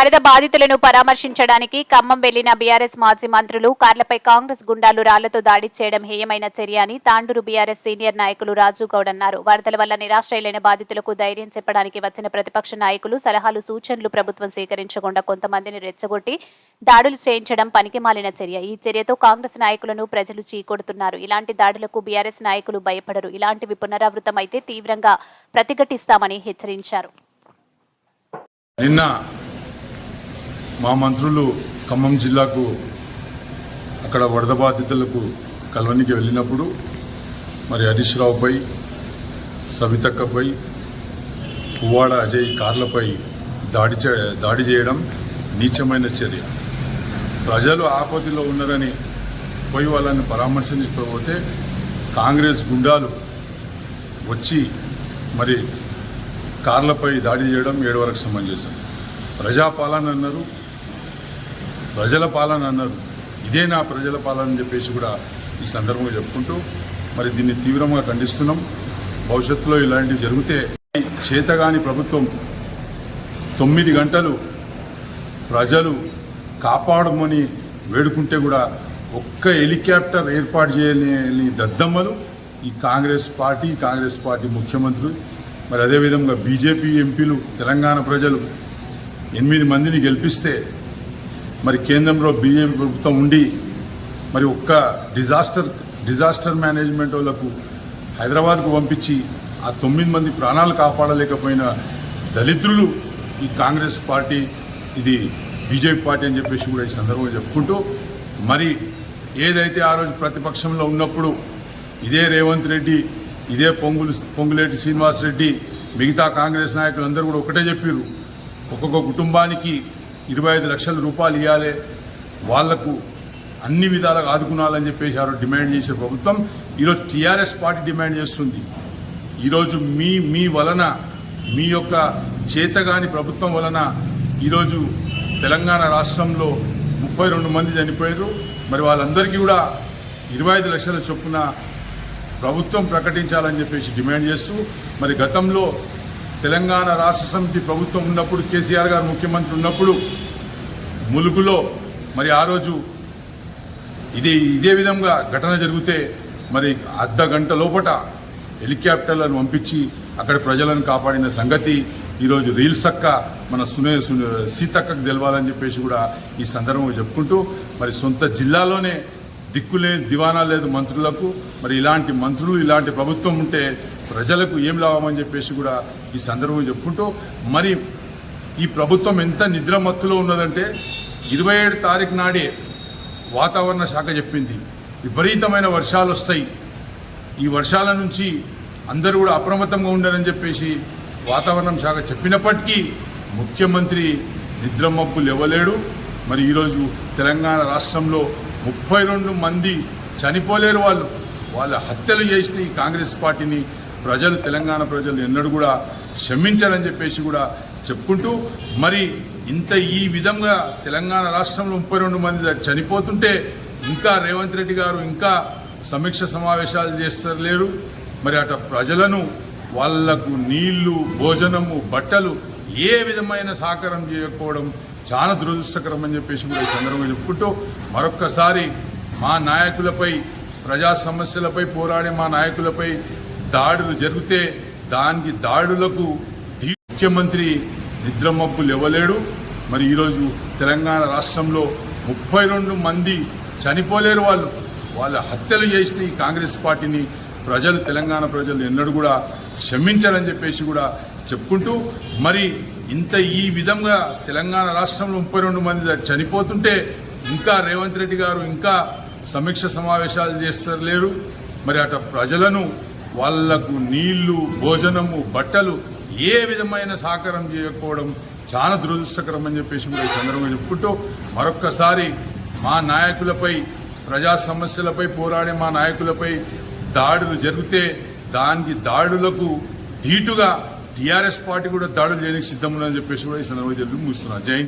వరద బాధితులను పరామర్శించడానికి ఖమ్మం వెళ్ళిన బీఆర్ఎస్ మాజీ మంత్రులు కార్లపై కాంగ్రెస్ గుండాలు రాళ్ళతో దాడి చేయడం హేయమైన చర్య అని తాండూరు బీఆర్ఎస్ సీనియర్ నాయకులు రాజు గౌడ్ అన్నారు. వరదల వల్ల నిరాశ్రయులైన బాధితులకు ధైర్యం చెప్పడానికి వచ్చిన ప్రతిపక్ష నాయకులు సలహాలు సూచనలు ప్రభుత్వం స్వీకరించకుండా కొంతమందిని రెచ్చగొట్టి దాడులు చేయించడం పనికిమాలిన చర్య. ఈ చర్యతో కాంగ్రెస్ నాయకులను ప్రజలు చీకొడుతున్నారు. ఇలాంటి దాడులకు బీఆర్ఎస్ నాయకులు భయపడరు. ఇలాంటివి పునరావృతం అయితే తీవ్రంగా ప్రతిఘటిస్తామని హెచ్చరించారు. నిన్న మా మంత్రులు ఖమ్మం జిల్లాకు అక్కడ వరద బాధితులకు కలవనికి వెళ్ళినప్పుడు మరి హరీష్ రావుపై సవితక్కపై పువ్వాడ అజయ్ కార్లపై దాడి దాడి చేయడం నీచమైన చర్య. ప్రజలు ఆపదలో ఉన్నారని పోయి వాళ్ళని పరామర్శించకపోతే కాంగ్రెస్ గుండాలు వచ్చి మరి కార్లపై దాడి చేయడం ఏడు వరకు సమంజసం ప్రజాపాలన అన్నారు ప్రజల పాలన అన్నారు. ఇదే నా ప్రజల పాలన అని చెప్పేసి కూడా ఈ సందర్భంగా చెప్పుకుంటూ మరి దీన్ని తీవ్రంగా ఖండిస్తున్నాం. భవిష్యత్తులో ఇలాంటివి జరిగితే చేతగాని ప్రభుత్వం తొమ్మిది గంటలు ప్రజలు కాపాడమని వేడుకుంటే కూడా ఒక్క హెలికాప్టర్ ఏర్పాటు చేయలేని దద్దమ్మలు ఈ కాంగ్రెస్ పార్టీ కాంగ్రెస్ పార్టీ ముఖ్యమంత్రులు మరి అదేవిధంగా బీజేపీ ఎంపీలు తెలంగాణ ప్రజలు ఎనిమిది మందిని గెలిపిస్తే మరి కేంద్రంలో బీజేపీ ప్రభుత్వం ఉండి మరి ఒక్క డిజాస్టర్ డిజాస్టర్ మేనేజ్మెంట్ వాళ్ళకు హైదరాబాద్కు పంపించి ఆ తొమ్మిది మంది ప్రాణాలు కాపాడలేకపోయిన దళిద్రులు ఈ కాంగ్రెస్ పార్టీ ఇది బీజేపీ పార్టీ అని చెప్పేసి కూడా ఈ సందర్భంగా చెప్పుకుంటూ మరి ఏదైతే ఆ రోజు ప్రతిపక్షంలో ఉన్నప్పుడు ఇదే రేవంత్ రెడ్డి ఇదే పొంగులు పొంగులేటి శ్రీనివాస్ రెడ్డి మిగతా కాంగ్రెస్ నాయకులు అందరూ కూడా ఒకటే చెప్పారు ఒక్కొక్క కుటుంబానికి ఇరవై ఐదు లక్షల రూపాయలు ఇవ్వాలి వాళ్ళకు అన్ని విధాలుగా ఆదుకునాలని చెప్పేసి డిమాండ్ చేసే ప్రభుత్వం ఈరోజు టీఆర్ఎస్ పార్టీ డిమాండ్ చేస్తుంది. ఈరోజు మీ మీ వలన మీ యొక్క చేతగాని ప్రభుత్వం వలన ఈరోజు తెలంగాణ రాష్ట్రంలో ముప్పై రెండు మంది చనిపోయారు. మరి వాళ్ళందరికీ కూడా ఇరవై ఐదు లక్షల చొప్పున ప్రభుత్వం ప్రకటించాలని చెప్పేసి డిమాండ్ చేస్తూ మరి గతంలో తెలంగాణ రాష్ట్ర సమితి ప్రభుత్వం ఉన్నప్పుడు కేసీఆర్ గారు ముఖ్యమంత్రి ఉన్నప్పుడు ములుగులో మరి ఆ రోజు ఇది ఇదే విధంగా ఘటన జరిగితే మరి అర్ధ గంట లోపట హెలికాప్టర్లను పంపించి అక్కడ ప్రజలను కాపాడిన సంగతి ఈరోజు రీల్స్ అక్క మన సునే సునే- సీతక్కకు తెలవాలని చెప్పేసి కూడా ఈ సందర్భంగా చెప్పుకుంటూ మరి సొంత జిల్లాలోనే దిక్కులే దివానా లేదు మంత్రులకు. మరి ఇలాంటి మంత్రులు ఇలాంటి ప్రభుత్వం ఉంటే ప్రజలకు ఏం లాభమని చెప్పేసి కూడా ఈ సందర్భం చెప్పుకుంటూ మరి ఈ ప్రభుత్వం ఎంత నిద్రమత్తులో ఉన్నదంటే ఇరవై ఏడు తారీఖు నాడే వాతావరణ శాఖ చెప్పింది. విపరీతమైన వర్షాలు వస్తాయి. ఈ వర్షాల నుంచి అందరూ కూడా అప్రమత్తంగా ఉండాలని చెప్పేసి వాతావరణం శాఖ చెప్పినప్పటికీ ముఖ్యమంత్రి నిద్రమబ్బు లేవలేడు. మరి ఈరోజు తెలంగాణ రాష్ట్రంలో ముప్పై రెండు మంది చనిపోలేరు వాళ్ళు. వాళ్ళ హత్యలు చేసిన ఈ కాంగ్రెస్ పార్టీని ప్రజలు తెలంగాణ ప్రజలు ఎన్నడూ కూడా క్షమించారని చెప్పేసి కూడా చెప్పుకుంటూ మరి ఇంత ఈ విధంగా తెలంగాణ రాష్ట్రంలో ముప్పై రెండు మంది చనిపోతుంటే ఇంకా రేవంత్ రెడ్డి గారు ఇంకా సమీక్ష సమావేశాలు చేస్తలేరు లేరు. మరి అట ప్రజలను వాళ్ళకు నీళ్ళు భోజనము బట్టలు ఏ విధమైన సహకారం చేయకపోవడం చాలా దురదృష్టకరం అని చెప్పేసి కూడా ఈ సందర్భంగా చెప్పుకుంటూ మరొక్కసారి మా నాయకులపై ప్రజా సమస్యలపై పోరాడే మా నాయకులపై దాడులు జరిగితే దానికి దాడులకు ముఖ్యమంత్రి నిద్రమబ్బు లేవలేడు. మరి ఈరోజు తెలంగాణ రాష్ట్రంలో ముప్పై రెండు మంది చనిపోలేరు వాళ్ళు. వాళ్ళ హత్యలు చేసిన ఈ కాంగ్రెస్ పార్టీని ప్రజలు తెలంగాణ ప్రజలు ఎన్నడూ కూడా క్షమించారని చెప్పేసి కూడా చెప్పుకుంటూ మరి ఇంత ఈ విధంగా తెలంగాణ రాష్ట్రంలో ముప్పై రెండు మంది చనిపోతుంటే ఇంకా రేవంత్ రెడ్డి గారు ఇంకా సమీక్ష సమావేశాలు చేస్తలేరు. మరి అట ప్రజలను వాళ్ళకు నీళ్ళు భోజనము బట్టలు ఏ విధమైన సహకారం చేయకపోవడం చాలా దురదృష్టకరం అని చెప్పేసి కూడా ఈ సందర్భంగా చెప్పుకుంటూ మరొక్కసారి మా నాయకులపై ప్రజా సమస్యలపై పోరాడే మా నాయకులపై దాడులు జరిగితే దానికి దాడులకు ధీటుగా టీఆర్ఎస్ పార్టీ కూడా దాడులు చేయడానికి సిద్ధం ఉందని చెప్పేసి కూడా ఈ సందర్భంగా చెప్పి ముగిస్తున్నాను జై